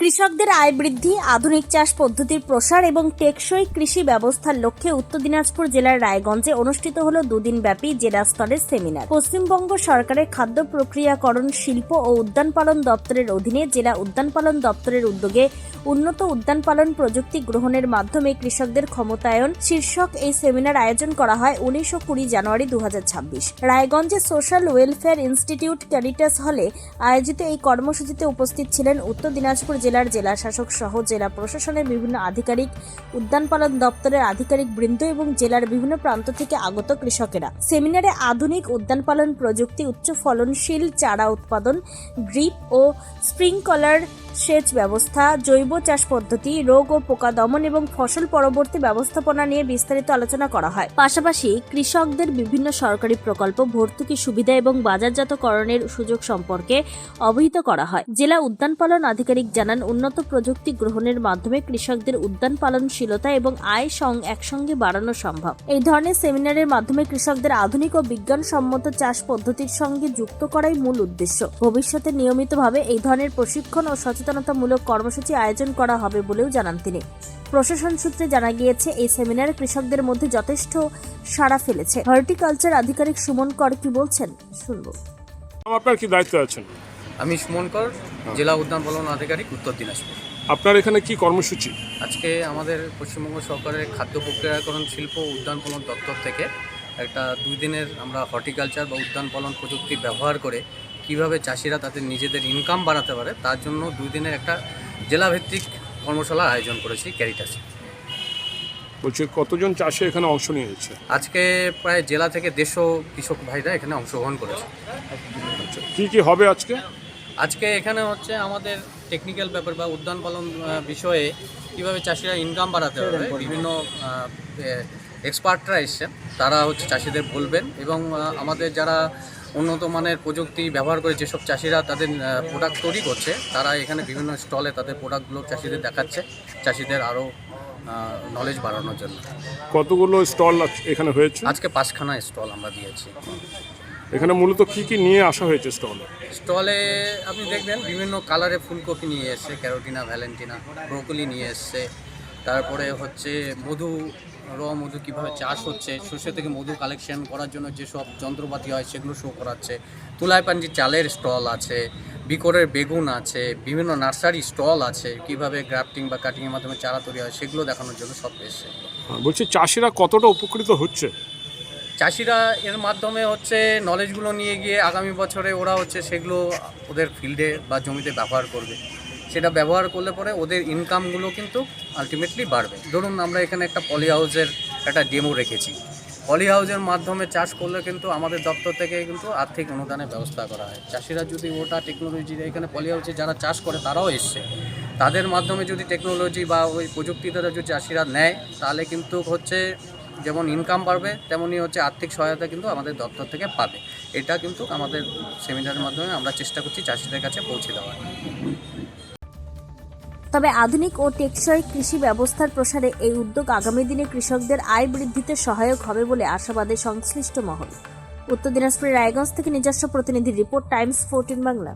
কৃষকদের আয় বৃদ্ধি, আধুনিক চাষ পদ্ধতির প্রসার এবং টেকসই কৃষি ব্যবস্থার লক্ষ্যে উত্তর দিনাজপুর জেলার রায়গঞ্জে অনুষ্ঠিত হল দুদিন ব্যাপী জেলা স্তরের সেমিনার। পশ্চিমবঙ্গ সরকারের খাদ্য প্রক্রিয়াকরণ, শিল্প ও উদ্যান পালন দপ্তরের অধীনে জেলা উদ্যান পালন দপ্তরের উদ্যোগে উন্নত উদ্যান পালন প্রযুক্তি গ্রহণের মাধ্যমে কৃষকদের ক্ষমতায়ন শীর্ষক এই সেমিনার আয়োজন করা হয় উনিশ ও কুড়ি জানুয়ারি দু হাজার ছাব্বিশ। রায়গঞ্জে সোশ্যাল ওয়েলফেয়ার ইনস্টিটিউট ক্যারিটাস হলে আয়োজিত এই কর্মসূচিতে উপস্থিত ছিলেন উত্তর দিনাজপুর জেলার জেলা শাসক সহ জেলা প্রশাসনের বিভিন্ন আধিকারিক উদ্যান পালন দপ্তরের আধিকারিক বৃন্দ এবং জেলার বিভিন্ন প্রান্ত থেকে আগত কৃষকেরা। সেমিনারে আধুনিক উদ্যান পালন প্রযুক্তি উচ্চ ফলনশীল চারা উৎপাদন, গ্রিপ ও স্প্রিংকলার সেচ ব্যবস্থা, জৈব চাষ পদ্ধতি, রোগ ও পোকা দমন এবং ফসল পরবর্তী ব্যবস্থাপনা নিয়ে বিস্তারিত আলোচনা করা হয়। পাশাপাশি কৃষকদের বিভিন্ন সরকারি প্রকল্প, ভর্তুকি সুবিধা এবং বাজারজাতকরণের সুযোগ সম্পর্কে অবহিত করা হয়। জেলা উদ্যান পালন আধিকারিক জানান, উন্নত প্রযুক্তি গ্রহণের মাধ্যমে কৃষকদের উদ্যান পালনশীলতা এবং আয় সং একসঙ্গে বাড়ানো সম্ভব। এই ধরনের সেমিনারের মাধ্যমে কৃষকদের আধুনিক ও বিজ্ঞানসম্মত চাষ পদ্ধতির সঙ্গে যুক্ত করাই মূল উদ্দেশ্য। ভবিষ্যতে নিয়মিতভাবে এই ধরনের প্রশিক্ষণ ও সচেতনতামূলক কর্মসূচি আয়োজন করা হবে বলেও জানান তিনি। প্রশাসন সূত্রে জানা গিয়েছে এই সেমিনার কৃষকদের মধ্যে যথেষ্ট সাড়া ফেলেছে। হর্টিকালচার আধিকারিক সুমন কর কি বলছেন? শুনব। আপনার কি দায়িত্ব আছেন? আমি সুমন কর জেলা উদ্যান পালন আধিকারিক উত্তর দিনাজপুর। আপনার এখানে কি কর্মসূচি? আজকে আমাদের পশ্চিমবঙ্গ সরকারের খাদ্য প্রক্রিয়াকরণ শিল্প উদ্যান পালন দপ্তর থেকে একটা দুই দিনের আমরা হর্টিকালচার বা উদ্যান পালন প্রযুক্তি ব্যবহার করে কীভাবে চাষিরা তাদের নিজেদের ইনকাম বাড়াতে পারে তার জন্য দুই দিনের একটা জেলাভিত্তিক কর্মশালা আয়োজন করেছি ক্যারিটাসে বলছি কতজন চাষি এখানে অংশ নিয়েছে? আজকে প্রায় জেলা থেকে দেড়শো কৃষক ভাইরা এখানে অংশগ্রহণ করেছে। আচ্ছা কি কি হবে আজকে? আজকে এখানে হচ্ছে আমাদের টেকনিক্যাল ব্যাপার বা উদ্যান পালন বিষয়ে কীভাবে চাষিরা ইনকাম বাড়াতে পারবে বিভিন্ন এক্সপার্টরা এসছেন তারা হচ্ছে চাষিদের বলবেন এবং আমাদের যারা উন্নত মানের প্রযুক্তি ব্যবহার করে যেসব চাষিরা তাদের প্রোডাক্ট তৈরি করছে তারা এখানে বিভিন্ন স্টলে তাদের প্রোডাক্টগুলো চাষিদের দেখাচ্ছে চাষিদের আরও নলেজ বাড়ানোর জন্য। কতগুলো স্টল এখানে হয়েছে? আজকে পাঁচখানা স্টল আমরা দিয়েছি। এখানে মূলত কি কি নিয়ে আসা হয়েছে স্টলে স্টলে আপনি দেখবেন বিভিন্ন কালারে ফুলকপি নিয়ে এসছে ক্যারোটিনা ভ্যালেন্টিনা ব্রোকলি নিয়ে এসছে তারপরে হচ্ছে মধু র মধু কীভাবে চাষ হচ্ছে সর্ষে থেকে মধু কালেকশন করার জন্য যেসব যন্ত্রপাতি হয় সেগুলো শো করাচ্ছে। তুলায় পাঞ্জি চালের স্টল আছে বিকরের বেগুন আছে বিভিন্ন নার্সারি স্টল আছে কীভাবে গ্রাফটিং বা কাটিংয়ের মাধ্যমে চারা তৈরি হয় সেগুলো দেখানোর জন্য সব এসছে। হ্যাঁ, বলছি চাষিরা কতটা উপকৃত হচ্ছে? চাষিরা এর মাধ্যমে হচ্ছে নলেজগুলো নিয়ে গিয়ে আগামী বছরে ওরা হচ্ছে সেগুলো ওদের ফিল্ডে বা জমিতে ব্যবহার করবে। সেটা ব্যবহার করলে পরে ওদের ইনকামগুলো কিন্তু আলটিমেটলি বাড়বে। ধরুন আমরা এখানে একটা পলি হাউসের একটা ডেমো রেখেছি। পলি হাউসের মাধ্যমে চাষ করলে কিন্তু আমাদের দপ্তর থেকে কিন্তু আর্থিক অনুদানের ব্যবস্থা করা হয়। চাষিরা যদি ওটা টেকনোলজি এখানে পলি হাউসে যারা চাষ করে তারাও এসছে। তাদের মাধ্যমে যদি টেকনোলজি বা ওই প্রযুক্তি দ্বারা যদি চাষিরা নেয়, তাহলে কিন্তু হচ্ছে যেমন ইনকাম বাড়বে তেমনই হচ্ছে আর্থিক সহায়তা কিন্তু আমাদের দপ্তর থেকে পাবে। এটা কিন্তু আমাদের সেমিনারের মাধ্যমে আমরা চেষ্টা করছি চাষিদের কাছে পৌঁছে দেওয়ার। তবে আধুনিক ও টেকসই কৃষি ব্যবস্থার প্রসারে এই উদ্যোগ আগামী দিনে কৃষকদের আয় বৃদ্ধিতে সহায়ক হবে বলে আশাবাদে সংশ্লিষ্ট মহল। উত্তর দিনাজপুরের রায়গঞ্জ থেকে নিজস্ব প্রতিনিধি রিপোর্ট, টাইমস ফোরটিন বাংলা।